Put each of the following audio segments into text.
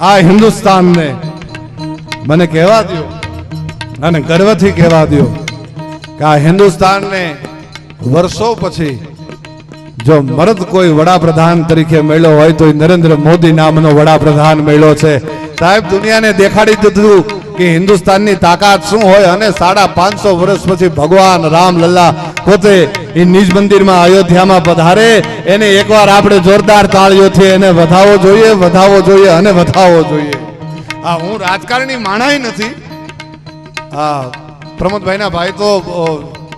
આ હિન્દુસ્તાનને મને કહેવા દો અને ગર્વથી કહેવા દો કે આ હિન્દુસ્તાનને વર્ષો પછી જો મરદ કોઈ વડાપ્રધાન તરીકે મળ્યો હોય તો નરેન્દ્ર મોદી નામનો વડાપ્રધાન મળ્યો છે. સાહેબ, દુનિયાને દેખાડી દીધું કે હિન્દુસ્તાનની તાકાત શું હોય અને સાડા પાંચસો વર્ષ પછી ભગવાન રામ લલ્લા પોતે એ નિજ મંદિરમાં અયોધ્યામાં પધારે, એને એકવાર આપણે જોરદાર તાળીઓથી એને વધાવો જોઈએ વધાવો જોઈએ અને વધાવો જોઈએ. આ હું રાજકારણી માણાય નથી. હા, પ્રમોદભાઈના ભાઈ તો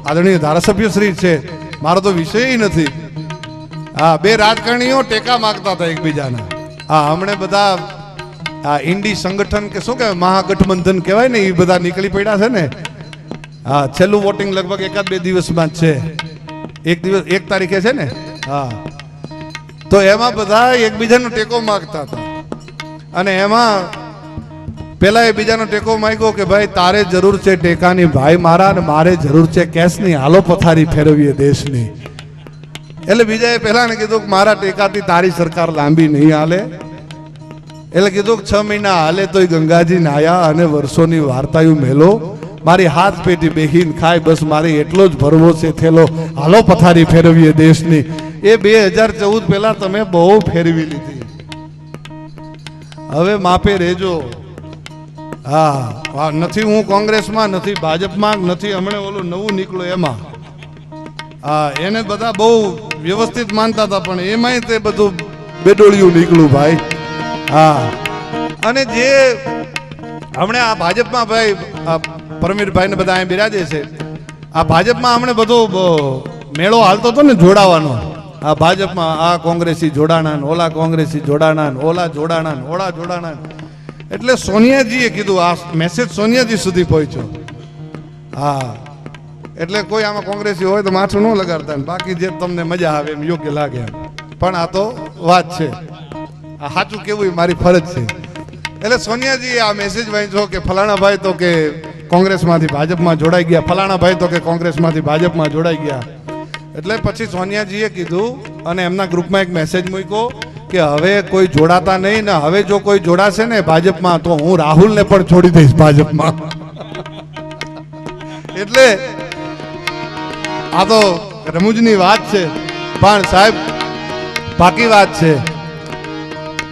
આદરણીય ધારાસભ્ય શ્રી છે. મારો તો વિષય નથી. હા, બે રાજકારણીઓ ટેકા માંગતા હતા એકબીજાના. હા, હમણે બધા, આ ઇન્ડી સંગઠન કે શું કહેવાય, મહાગઠબંધન કહેવાય ને, એ બધા નીકળી પડ્યા છે ને. હા, છેલ્લું વોટિંગ લગભગ એકાદ બે દિવસમાં જ છે. એક દિવસ, એક તારીખે છે ને? હા. તો એમાં બધા એકબીજાનો ટેકો માગતા હતા. અને એમાં પેલા એ બીજાનો ટેકો માગ્યો કે ભાઈ, તારે જરૂર છે ટેકાની, ભાઈ મારા અને મારે જરૂર છે કેશની, હાલો પથારી ફેરવીએ દેશની. એટલે બીજાએ પહેલાને કીધું કે મારા ટેકાથી તારી સરકાર લાંબી નહીં હાલે. એટલે કીધું કે છ મહિના હાલે તોય ગંગાજી નાયા અને વર્ષોની વાર્તાયું મેલો. મારી હાથ પેટી બેહીન ખાય, બસ મારે એટલો જ ભરવો છે થેલો. હાલો પથારી ફેરવીએ દેશની. એ બે હજાર ચૌદ પહેલા તમે બહુ ફેરવી લીધી. હવે માપે રહેજો. હા નથી હું કોંગ્રેસમાં, નથી ભાજપમાં, નથી હમણાં ઓલું નવું નીકળ્યું એમાં. હા, એને બધા બહુ વ્યવસ્થિત માનતા હતા, પણ એમાંય તે બધું બેડોળિયું નીકળ્યું ભાઈ. હા. અને જે હમણાં આ ભાજપમાં ભાઈ પરમીરભાઈ ને બધા અહીં બિરાજે છે. આ ભાજપમાં હમણાં બધો મેળો હાલતો હતો ને જોડાવાનો. આ ભાજપમાં આ કોંગ્રેસી જોડાણા ઓલા કોંગ્રેસી જોડાણા ઓલા જોડાણા ઓલા જોડાણા એટલે સોનિયાજીએ કીધું, આ મેસેજ સોનિયાજી સુધી પહોંચ્યો. હા. એટલે કોઈ આમાં કોંગ્રેસી હોય તો માથું ન લગાડતા બાકી જે તમને મજા આવે એમ યોગ્ય લાગે પણ આ તો વાત છે. આ સાચું કેવું એ મારી ફરજ છે. એટલે સોનિયાજી આ મેસેજ વાંચ્યો કે ફલાણા ભાઈ તો કે કોંગ્રેસમાંથી ભાજપમાં જોડાઈ ગયા. ફલાણા ભાઈ તો કે કોંગ્રેસમાંથી ભાજપમાં જોડાઈ ગયા. એટલે પછી સોનિયાજીએ કીધું અને એમના ગ્રુપમાં એક મેસેજ મૂક્યો કે હવે કોઈ જોડાતા નહીં ને હવે જો કોઈ જોડાશે ને ભાજપમાં તો હું રાહુલને પણ છોડી દઈશ ભાજપમાં. એટલે આ તો રમૂજની વાત છે. પણ સાહેબ પાકી વાત છે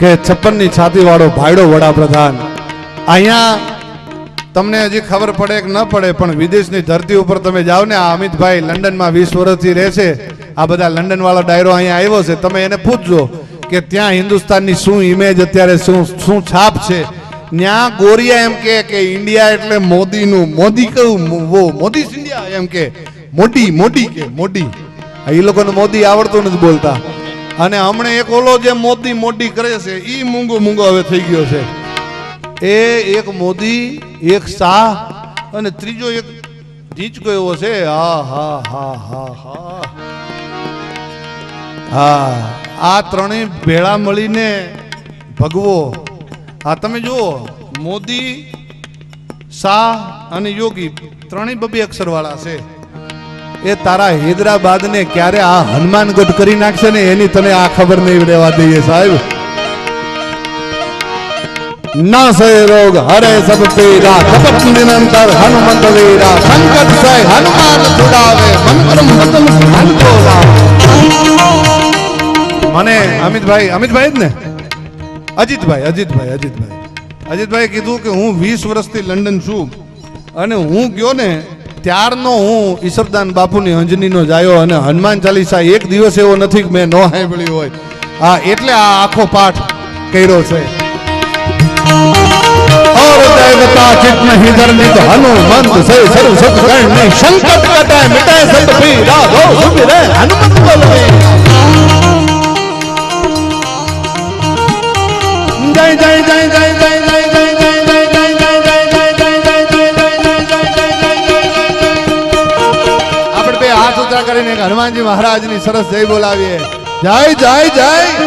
કે છપ્પનની છાતી વાળો ભાઈડો વડાપ્રધાન. અહીંયા તમને હજી ખબર પડે કે ન પડે, પણ વિદેશની ધરતી ઉપર તમે જાઓ ને, આ અમિતભાઈ લંડનમાં વીસ વર્ષથી રહે છે. આ બધા લંડન વાળો ડાયરો અહીંયા આવ્યો છે. તમે એને પૂછજો કે ત્યાં હિન્દુસ્તાનની શું ઇમેજ અત્યારે, શું શું છાપ છે? ત્યાં ગોરિયા એમ કે કે ઇન્ડિયા એટલે મોદીનું, મોદી વો, મોદી ઇન્ડિયા એમ કે મોટી મોટી કે, મોદી. એ લોકોને મોદી આવડતું નથી બોલતા. અને હમણે એક ઓલો જે મોદી મોદી કરે છે એ મૂંગો મૂંગો હવે થઈ ગયો છે. એ એક મોદી, એક શાહ અને ત્રીજો એક ઢીંચકો એવો છે. હા હા હા હા હા. હા, આ ત્રણેય ભેળા મળીને ભગવો. આ તમે જુઓ, મોદી, શાહ અને યોગી ત્રણેય બબે અક્ષર વાળા છે. એ તારા હૈદરાબાદ ને ક્યારે આ હનુમાનગઢ કરી નાખશે ને એની તને આ ખબર નહીં રહેવા દઈએ સાહેબ. ના સે રોગ હરે સબ પીરા કપટ નિરંતર હનુમંત વીરા સંકટ સે હનુમાન છુડાવે મંગલમ વતન હંતો મને અમિતભાઈ અમિતભાઈ જ ને અજીતભાઈ અજીતભાઈ અજીતભાઈ અજીતભાઈ કીધું કે હું વીસ વર્ષથી લંડન છું અને હું ગયો ને ત્યારનો હું ઈશ્વરદાન બાપુની અંજનીનો જાયો અને હનુમાન ચાલીસા એક દિવસ એવો નથી મેં ન સાંભળ્યું હોય. હા એટલે આ આખો પાઠ કર્યો છે. और देवता चित नहीं धरनी तो हनुमंत से सर्व सुख करनी संकट कटाए मिटाए सब पीरा दो सुमिरे हनुमंत बोले जय जय जय जय जय जय जय जय जय जय जय जय जय जय जय जय जय जय जय जय जय આપણે બે હાથ ઊંચા કરીને એક હનુમાનજી મહારાજની સરસ જય બોલાવીએ જય જય જય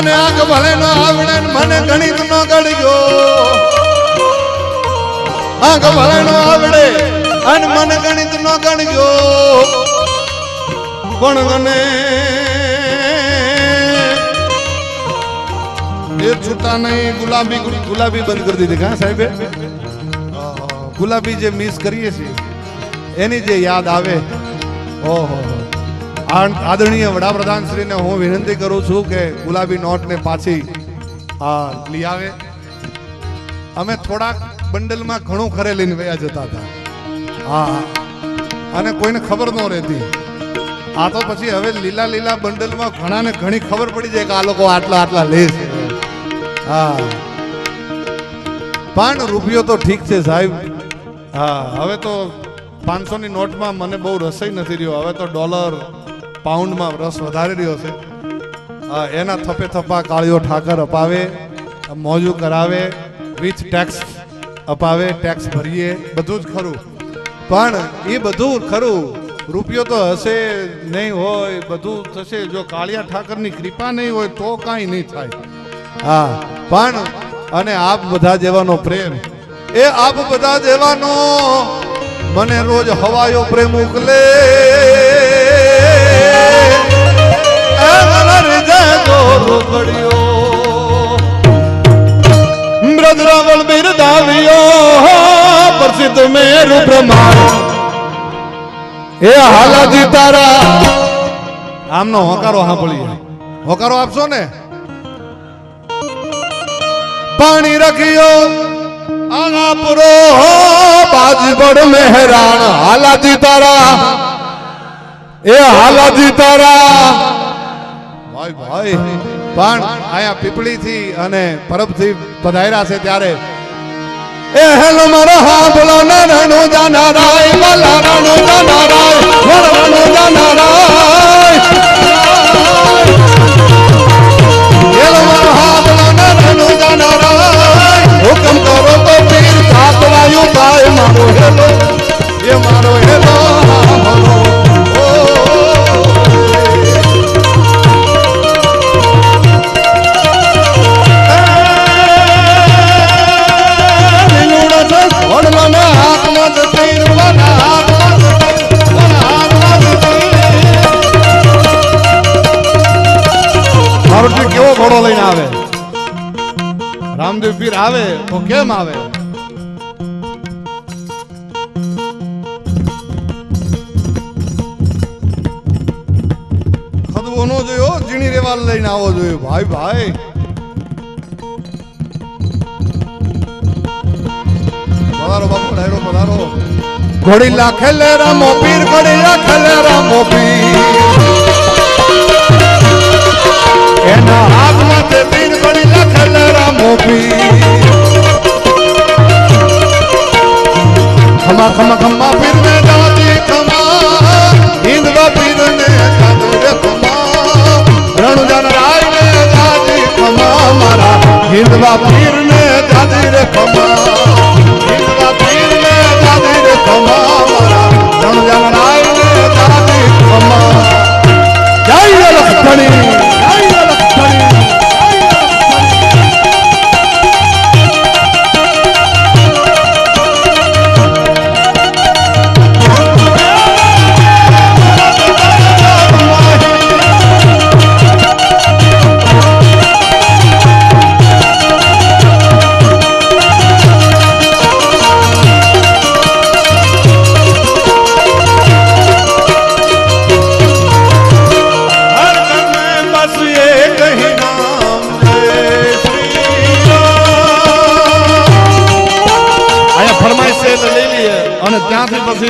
અને આગ ભલે નો આવડે મને ગણિત નો ગણ્યો. આગ ભલે નો આવડે અને મને ગણિત નો ગણ્યો. પણ મને એ છૂટા નહીં, ગુલાબી ગુલાબી બંધ કરી દીધી. હા, સાહેબે? ગુલાબી જે મિસ કરીએ છીએ, એની જે યાદ આવે. ઓહો આદરણીય વડાપ્રધાન શ્રીને હું વિનંતી કરું છું કે ગુલાબી નોટને પાછી લઈ આવે. અમે થોડાક બંડલમાં ઘણું ખરે લઈને વયા જતા હતા. હા. અને કોઈને ખબર ન રહેતી. આ તો પછી હવે લીલા લીલા બંડલમાં ઘણાને ઘણી ખબર પડી જાય કે આ લોકો આટલા આટલા લે છે. હા. પણ રૂપિયો તો ઠીક છે સાહેબ. હા, હવે તો પાંચસો ની નોટમાં મને બહુ રસોઈ નથી રહ્યો. હવે તો ડોલર પાઉન્ડમાં રસ વધારી રહ્યો છે. એના થપે થપા કાળીઓ ઠાકર અપાવે મોજું કરાવે વિથ ટેક્સ અપાવે ટેક્સ ભરીએ, બધું જ ખરું. પણ એ બધું ખરું, રૂપિયો તો હશે નહીં હોય, બધું થશે. જો કાળિયા ઠાકરની કૃપા નહીં હોય, તો કાંઈ નહીં થાય. હા, પણ, અને આપ બધા જેવાનો પ્રેમ. એ આપ બધા જેવાનો, મને રોજ હવાયો પ્રેમ ઉકલે. હૃદય તો રોકડ્યો. બ્રજરાવળ બિરદાવ્યો પ્રસિદ્ધ મેરુ બ્રહ્માંડ એ હાલાજી તારા. આમનો હોકારો સાંભળીએ. હોકારો આપશો ને? પાણી રખ્યો આગાપુરો બાજબડ મહેરાણ. હાલાજી તારા. એ હાલાજી તારા. ભાઈ હોય પણ અહીંયા પીપળી થી અને પરબથી પધાર્યા છે ત્યારે. એ હેલો મારા હાંભળો ના રણો જાના રાય વાલા રણો જાના રાય વાલા રણો જાના પીર આવે, તો કેમ આવે? ખદવો જોયો જીણી રેવાલ લઈને આવો જોઈએ ભાઈ ભાઈ. પધારો બાપુ, ડાયરો, પધારો. ઘોડી લાખેલે રામો પીર ઘોડી લાખેલે રામો પીર એના હાથમાં તે પીર ઘોડી લાખેલે રામો પીર ખમા ખમા ખમા પીર ને દાદી ખમા, હિંદવા પીર ને દાદુ રે ખમા, રણુજાન રાય ને દાદી ખમા, મારા હિંદવા પીર ને દાદી રે ખમા.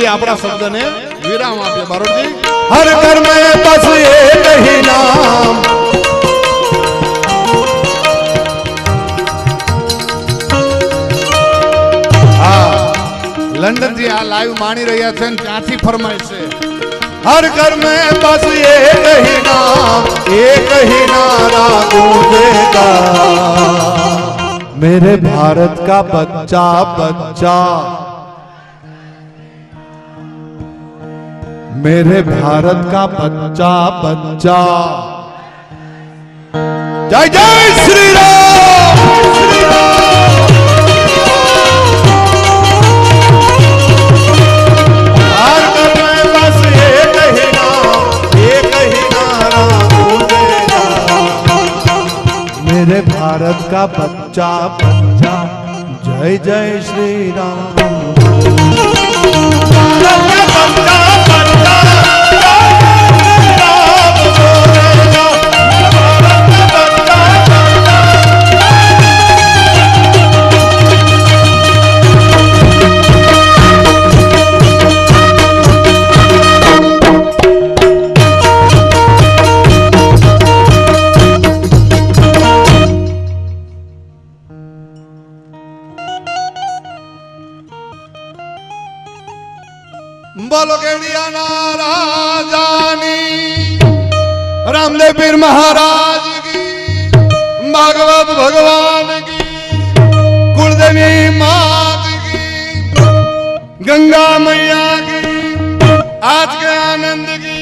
ત્યાંથી પછી આપણા શબ્દને વિરામ આપીએ બારોટજી હર ઘર મેં બસ એક ही નામ હા લંડન થી આ લાઈવ માણી રહ્યા છે ને ત્યાંથી ફરમાઈશ છે हर घर में बस एक ही नाम एक ही नारा गूंजेगा मेरे भारत का बच्चा बच्चा मेरे भारत का बच्चा बच्चा। जय जय श्री राम। राम मेरे भारत का बच्चा बच्चा। जय जय श्री राम। रामदेव पीर महाराज की, भागवत भगवान की, कुलदेवी मात की, गंगा मैया की, आज के आनंद की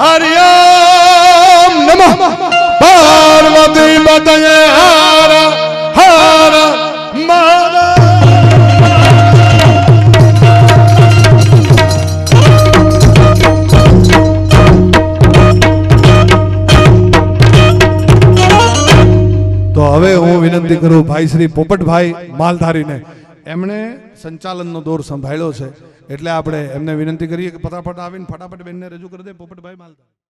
हरिओम नमः। पार्वती बताए વિનંતી કરું ભાઈ શ્રી પોપટભાઈ માલધારીને. એમણે સંચાલનનો દોર સંભાળ્યો છે. એટલે આપણે એમને વિનંતી કરીએ કે ફટાફટ આવીને ફટાફટ બેનને રજૂ કરી દે પોપટભાઈ માલધારી.